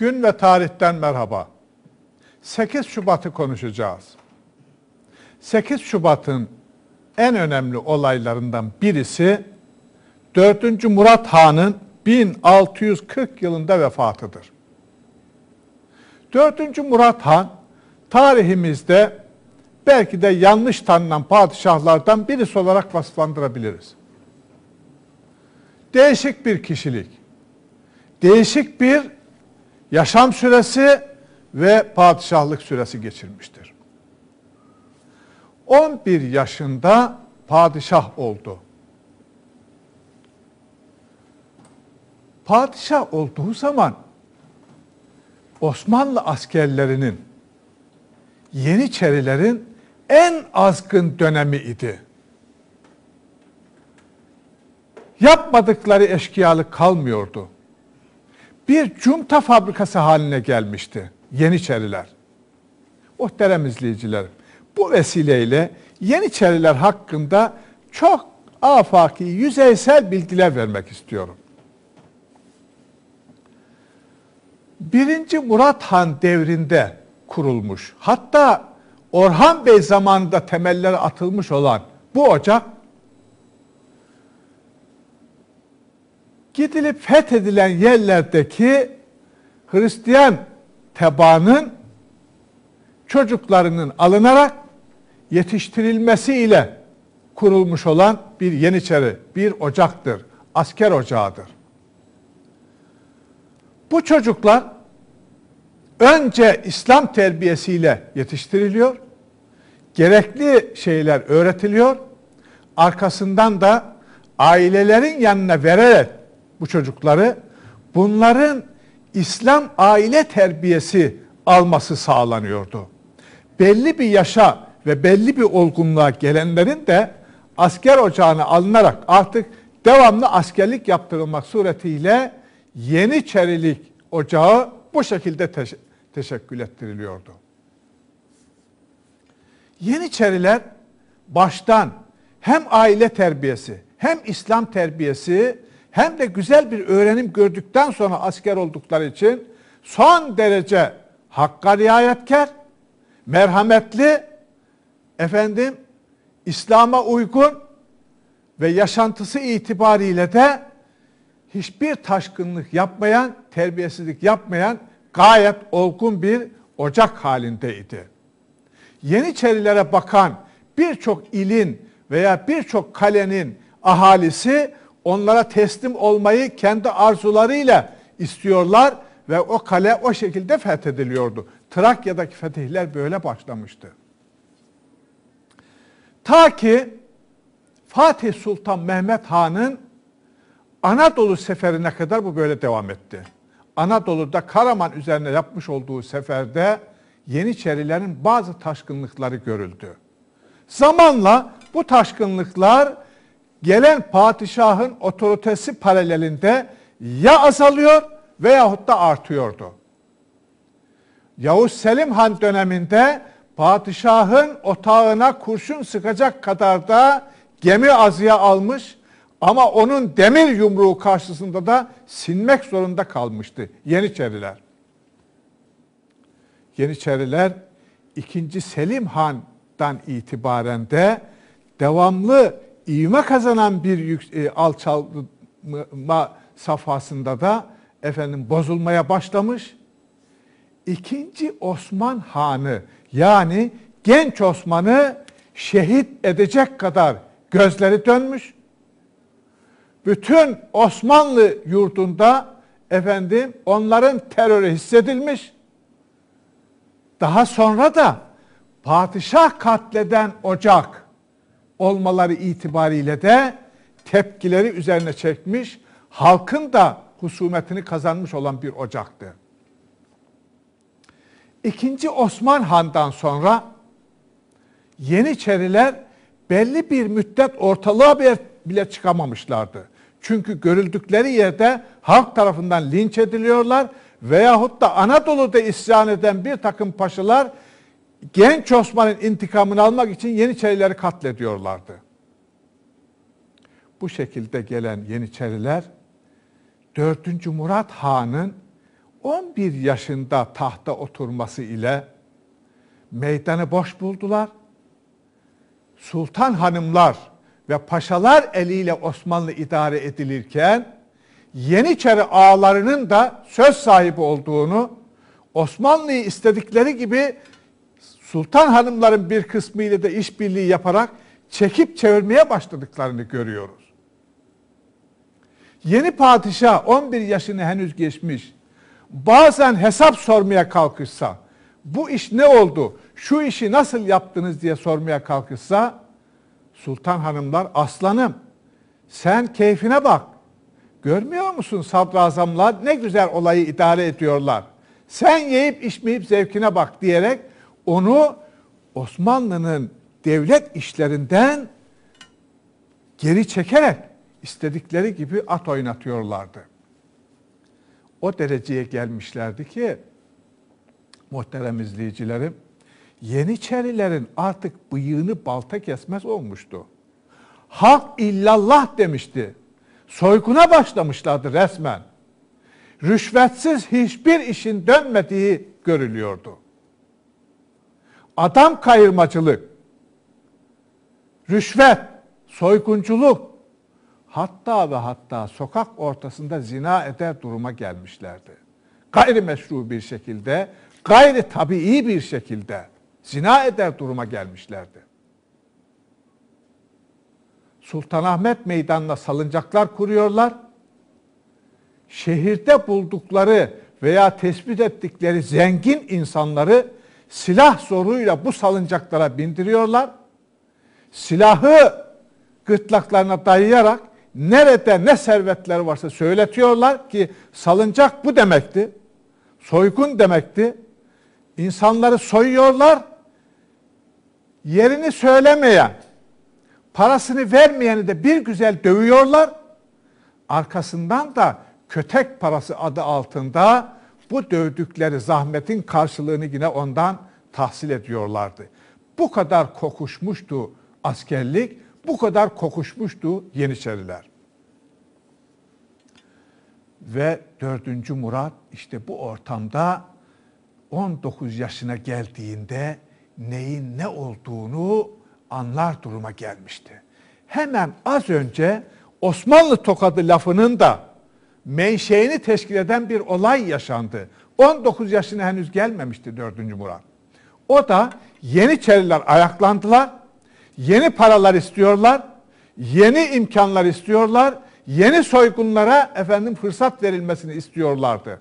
Gün ve tarihten merhaba. 8 Şubat'ı konuşacağız. 8 Şubat'ın en önemli olaylarından birisi 4. Murat Han'ın 1640 yılında vefatıdır. 4. Murat Han tarihimizde belki de yanlış tanınan padişahlardan birisi olarak vasıflandırabiliriz. Değişik bir kişilik, değişik bir yaşam süresi ve padişahlık süresi geçirmiştir. 11 yaşında padişah oldu. Padişah olduğu zaman Osmanlı askerlerinin Yeniçerilerin en azgın dönemi idi. Yapmadıkları eşkıyalık kalmıyordu. Bir cumta fabrikası haline gelmişti Yeniçeriler. Muhterem izleyicilerim, bu vesileyle Yeniçeriler hakkında çok afaki, yüzeysel bilgiler vermek istiyorum. Birinci Murat Han devrinde kurulmuş. Hatta Orhan Bey zamanında temelleri atılmış olan bu ocak gidilip fethedilen yerlerdeki Hristiyan tebaanın çocuklarının alınarak yetiştirilmesiyle kurulmuş olan bir yeniçeri, bir ocaktır. Asker ocağıdır. Bu çocuklar önce İslam terbiyesiyle yetiştiriliyor. Gerekli şeyler öğretiliyor. Arkasından da ailelerin yanına vererek bu çocukları bunların İslam aile terbiyesi alması sağlanıyordu. Belli bir yaşa ve belli bir olgunluğa gelenlerin de asker ocağına alınarak artık devamlı askerlik yaptırılmak suretiyle Yeniçerilik ocağı bu şekilde teş- teşekkül ettiriliyordu. Yeniçeriler baştan hem aile terbiyesi hem İslam terbiyesi hem de güzel bir öğrenim gördükten sonra asker oldukları için son derece hakka riayetkar, merhametli, efendim İslam'a uygun ve yaşantısı itibariyle de hiçbir taşkınlık yapmayan, terbiyesizlik yapmayan gayet olgun bir ocak halindeydi. Yeniçerilere bakan birçok ilin veya birçok kalenin ahalisi onlara teslim olmayı kendi arzularıyla istiyorlar ve o kale o şekilde fethediliyordu. Trakya'daki fetihler böyle başlamıştı. Ta ki Fatih Sultan Mehmet Han'ın Anadolu seferine kadar bu böyle devam etti. Anadolu'da Karaman üzerine yapmış olduğu seferde Yeniçerilerin bazı taşkınlıkları görüldü. Zamanla bu taşkınlıklar gelen padişahın otoritesi paralelinde ya azalıyor veyahut da artıyordu. Yavuz Selim Han döneminde padişahın otağına kurşun sıkacak kadar da gemi azıya almış ama onun demir yumruğu karşısında da sinmek zorunda kalmıştı Yeniçeriler. Yeniçeriler 2. Selim Han'dan itibaren de devamlı ivme kazanan bir yük, e, alçalma safhasında da efendim bozulmaya başlamış. İkinci Osman Han'ı yani genç Osman'ı şehit edecek kadar gözleri dönmüş. Bütün Osmanlı yurdunda efendim onların terörü hissedilmiş. Daha sonra da padişah katleden ocak olmaları itibariyle de tepkileri üzerine çekmiş, halkın da husumetini kazanmış olan bir ocaktı. İkinci Osman Han'dan sonra Yeniçeriler belli bir müddet ortalığa bile çıkamamışlardı. Çünkü görüldükleri yerde halk tarafından linç ediliyorlar veyahut da Anadolu'da isyan eden bir takım paşalar genç Osman'ın intikamını almak için Yeniçerileri katlediyorlardı. Bu şekilde gelen Yeniçeriler 4. Murat Han'ın 11 yaşında tahta oturması ile meydanı boş buldular. Sultan hanımlar ve paşalar eliyle Osmanlı idare edilirken Yeniçeri ağalarının da söz sahibi olduğunu, Osmanlı'yı istedikleri gibi sultan hanımların bir kısmı ile de işbirliği yaparak çekip çevirmeye başladıklarını görüyoruz. Yeni padişah 11 yaşını henüz geçmiş. Bazen hesap sormaya kalkışsa, bu iş ne oldu, şu işi nasıl yaptınız diye sormaya kalkışsa, sultan hanımlar aslanım sen keyfine bak. Görmüyor musun sadrazamlar ne güzel olayı idare ediyorlar. Sen yiyip içmeyip zevkine bak diyerek onu Osmanlı'nın devlet işlerinden geri çekerek istedikleri gibi at oynatıyorlardı. O dereceye gelmişlerdi ki muhterem izleyicilerim Yeniçerilerin artık bıyığını balta kesmez olmuştu. Hak illallah demişti. Soyguna başlamışlardı resmen. Rüşvetsiz hiçbir işin dönmediği görülüyordu. Adam kayırmacılık, rüşvet, soygunculuk, hatta ve hatta sokak ortasında zina eder duruma gelmişlerdi. Gayri meşru bir şekilde, gayri tabii bir şekilde zina eder duruma gelmişlerdi. Sultanahmet Meydanı'na salıncaklar kuruyorlar. Şehirde buldukları veya tespit ettikleri zengin insanları silah zoruyla bu salıncaklara bindiriyorlar. Silahı gırtlaklarına dayayarak nerede ne servetler varsa söyletiyorlar ki salıncak bu demekti. Soygun demekti. İnsanları soyuyorlar. Yerini söylemeyen, parasını vermeyeni de bir güzel dövüyorlar. Arkasından da kötek parası adı altında bu dövdükleri zahmetin karşılığını yine ondan tahsil ediyorlardı. Bu kadar kokuşmuştu askerlik, bu kadar kokuşmuştu Yeniçeriler. Ve 4. Murat işte bu ortamda 19 yaşına geldiğinde neyin ne olduğunu anlar duruma gelmişti. Hemen az önce Osmanlı tokadı lafının da menşeini teşkil eden bir olay yaşandı. 19 yaşına henüz gelmemişti 4. Murat. O da Yeniçeriler ayaklandılar. Yeni paralar istiyorlar. Yeni imkanlar istiyorlar. Yeni soygunlara efendim fırsat verilmesini istiyorlardı.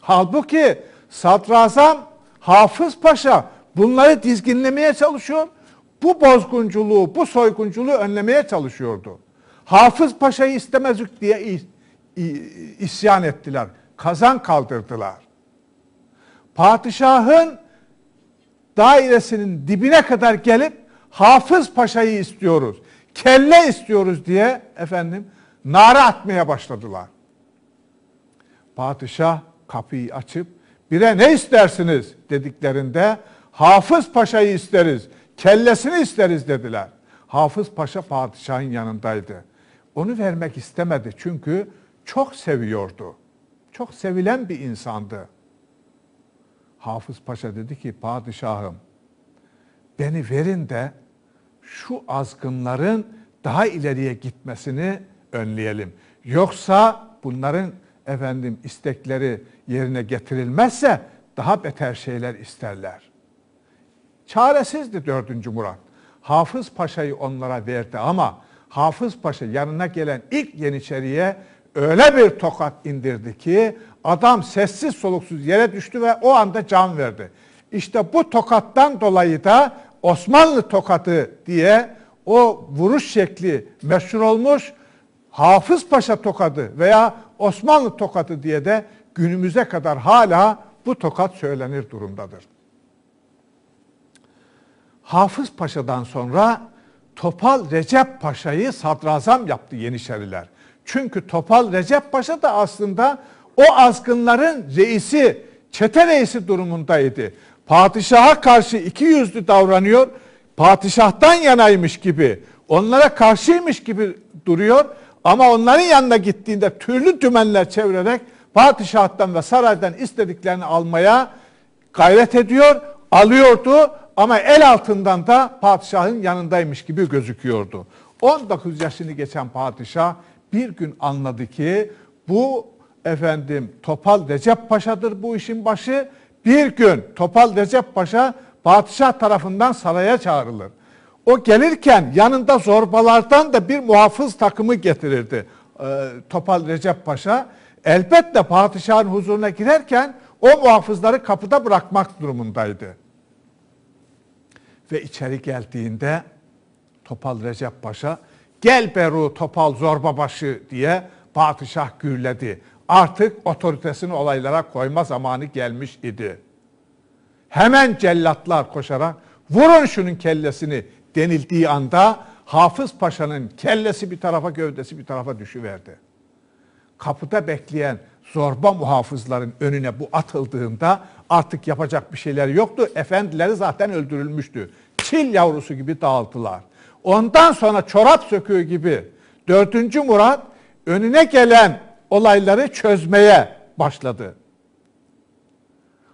Halbuki Sadrazam Hafız Paşa bunları dizginlemeye çalışıyor. Bu bozgunculuğu, bu soygunculuğu önlemeye çalışıyordu. Hafız Paşa'yı istemezdik diye isyan ettiler. Kazan kaldırdılar. Padişahın dairesinin dibine kadar gelip Hafız Paşa'yı istiyoruz, kelle istiyoruz diye efendim nara atmaya başladılar. Padişah kapıyı açıp bire ne istersiniz dediklerinde Hafız Paşa'yı isteriz, kellesini isteriz dediler. Hafız Paşa padişahın yanındaydı. Onu vermek istemedi çünkü çok seviyordu. Çok sevilen bir insandı. Hafız Paşa dedi ki padişahım beni verin de şu azgınların daha ileriye gitmesini önleyelim. Yoksa bunların efendim istekleri yerine getirilmezse daha beter şeyler isterler. Çaresizdi 4. Murat. Hafız Paşa'yı onlara verdi ama Hafız Paşa yanına gelen ilk Yeniçeri'ye öyle bir tokat indirdi ki adam sessiz soluksuz yere düştü ve o anda can verdi. İşte bu tokattan dolayı da Osmanlı tokatı diye o vuruş şekli meşhur olmuş. Hafız Paşa tokadı veya Osmanlı tokatı diye de günümüze kadar hala bu tokat söylenir durumdadır. Hafız Paşa'dan sonra Topal Recep Paşa'yı sadrazam yaptı Yeniçeriler. Çünkü Topal Recep Paşa da aslında o azgınların reisi, çete reisi durumundaydı. Padişaha karşı iki yüzlü davranıyor, padişahtan yanaymış gibi, onlara karşıymış gibi duruyor ama onların yanına gittiğinde türlü dümenler çevirerek padişahtan ve saraydan istediklerini almaya gayret ediyor, alıyordu ama el altından da padişahın yanındaymış gibi gözüküyordu. 19 yaşını geçen padişah bir gün anladı ki bu efendim Topal Recep Paşa'dır bu işin başı. Bir gün Topal Recep Paşa padişah tarafından saraya çağrılır. O gelirken yanında zorbalardan da bir muhafız takımı getirirdi e, Topal Recep Paşa. Elbette padişahın huzuruna girerken o muhafızları kapıda bırakmak durumundaydı. Ve içeri geldiğinde Topal Recep Paşa gel Beru Topal Zorbabaşı diye padişah gürledi. Artık otoritesini olaylara koyma zamanı gelmiş idi. Hemen cellatlar koşarak vurun şunun kellesini denildiği anda Hafız Paşa'nın kellesi bir tarafa gövdesi bir tarafa düşüverdi. Kapıda bekleyen zorba muhafızların önüne bu atıldığında artık yapacak bir şeyler yoktu. Efendileri zaten öldürülmüştü. Çil yavrusu gibi dağıldılar. Ondan sonra çorap söküğü gibi 4. Murat önüne gelen olayları çözmeye başladı.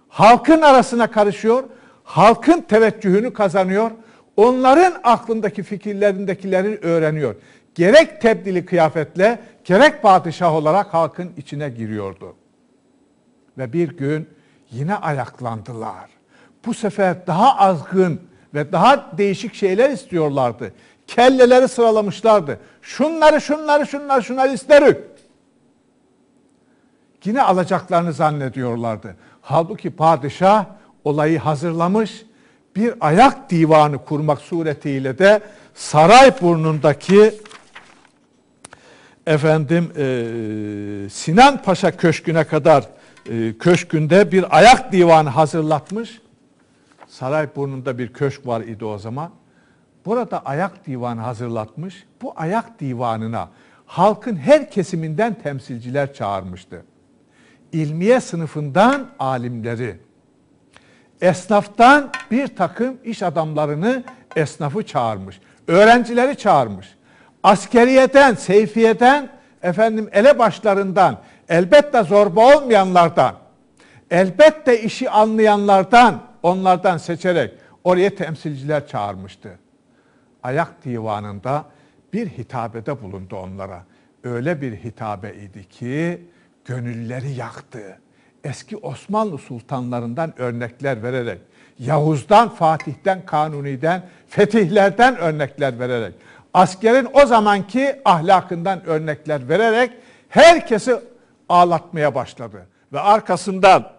Halkın arasına karışıyor, halkın teveccühünü kazanıyor, onların aklındaki fikirlerindekileri öğreniyor. Gerek tebdili kıyafetle, gerek padişah olarak halkın içine giriyordu. Ve bir gün yine ayaklandılar. Bu sefer daha azgın ve daha değişik şeyler istiyorlardı. Kelleleri sıralamışlardı. Şunları, şunları, şunları, şunları isterik. Yine alacaklarını zannediyorlardı. Halbuki padişah olayı hazırlamış, bir ayak divanı kurmak suretiyle de saray burnundaki efendim e, Sinan Paşa Köşkü'ne kadar e, köşkünde bir ayak divanı hazırlatmış. Saray burnunda bir köşk var idi o zaman. Burada ayak divanı hazırlatmış. Bu ayak divanına halkın her kesiminden temsilciler çağırmıştı. İlmiye sınıfından alimleri, esnaftan bir takım iş adamlarını esnafı çağırmış. Öğrencileri çağırmış. Askeriyeden, seyfiyeden, efendim elebaşlarından, elbette zorba olmayanlardan, elbette işi anlayanlardan, onlardan seçerek oraya temsilciler çağırmıştı. Ayak divanında bir hitabede bulundu onlara. Öyle bir hitabe idi ki gönülleri yaktı eski Osmanlı sultanlarından örnekler vererek, Yavuz'dan, Fatih'ten, Kanuni'den, fetihlerden örnekler vererek, askerin o zamanki ahlakından örnekler vererek herkesi ağlatmaya başladı. Ve arkasından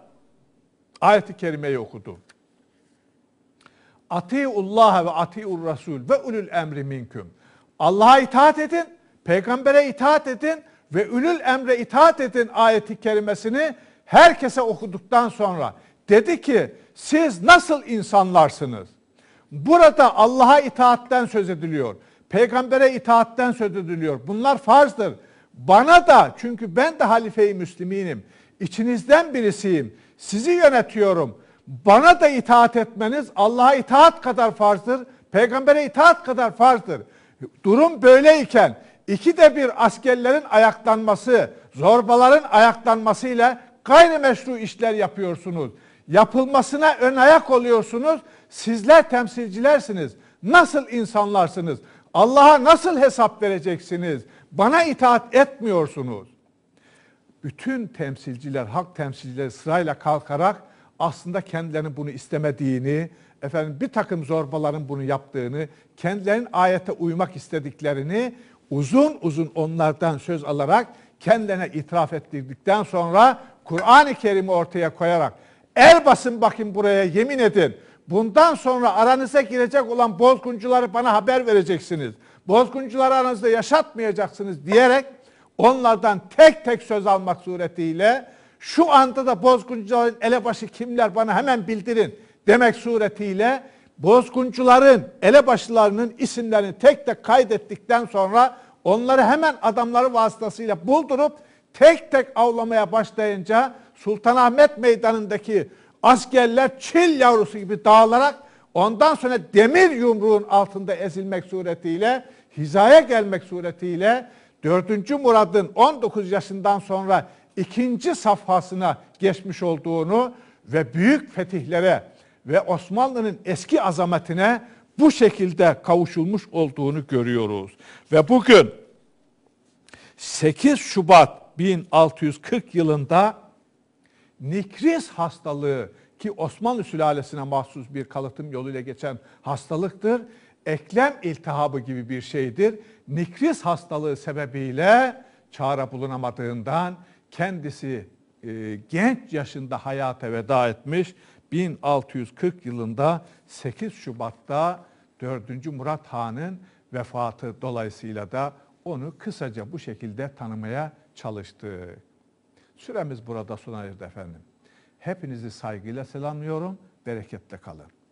ayet-i kerimeyi okudu. Atiullah ve atiur Rasul ve ulul emri minküm. Allah'a itaat edin, peygambere itaat edin ve ülül emre itaat edin ayeti kerimesini herkese okuduktan sonra dedi ki siz nasıl insanlarsınız? Burada Allah'a itaatten söz ediliyor. Peygambere itaatten söz ediliyor. Bunlar farzdır. Bana da çünkü ben de halife-i müsliminim. İçinizden birisiyim. Sizi yönetiyorum. Bana da itaat etmeniz Allah'a itaat kadar farzdır. Peygambere itaat kadar farzdır. Durum böyleyken iki de bir askerlerin ayaklanması, zorbaların ayaklanmasıyla gayrimeşru işler yapıyorsunuz. Yapılmasına ön ayak oluyorsunuz. Sizler temsilcilersiniz. Nasıl insanlarsınız? Allah'a nasıl hesap vereceksiniz? Bana itaat etmiyorsunuz. Bütün temsilciler, hak temsilcileri sırayla kalkarak aslında kendilerinin bunu istemediğini, efendim bir takım zorbaların bunu yaptığını, kendilerinin ayete uymak istediklerini uzun uzun onlardan söz alarak kendilerine itiraf ettirdikten sonra Kur'an-ı Kerim'i ortaya koyarak el basın bakın buraya yemin edin. Bundan sonra aranıza girecek olan bozguncuları bana haber vereceksiniz. Bozguncuları aranızda yaşatmayacaksınız diyerek onlardan tek tek söz almak suretiyle şu anda da bozguncuların elebaşı kimler bana hemen bildirin demek suretiyle bozguncuların elebaşılarının isimlerini tek tek kaydettikten sonra onları hemen adamları vasıtasıyla buldurup tek tek avlamaya başlayınca Sultanahmet Meydanı'ndaki askerler çil yavrusu gibi dağılarak ondan sonra demir yumruğun altında ezilmek suretiyle hizaya gelmek suretiyle 4. Murad'ın 19 yaşından sonra ikinci safhasına geçmiş olduğunu ve büyük fetihlere ve Osmanlı'nın eski azametine bu şekilde kavuşulmuş olduğunu görüyoruz. Ve bugün 8 Şubat 1640 yılında Nikris hastalığı ki Osmanlı sülalesine mahsus bir kalıtım yoluyla geçen hastalıktır. Eklem iltihabı gibi bir şeydir. Nikris hastalığı sebebiyle çare bulunamadığından kendisi e, genç yaşında hayata veda etmiş. 1640 yılında 8 Şubat'ta 4. Murat Han'ın vefatı dolayısıyla da onu kısaca bu şekilde tanımaya çalıştık. Süremiz burada sona erdi efendim. Hepinizi saygıyla selamlıyorum. Bereketle kalın.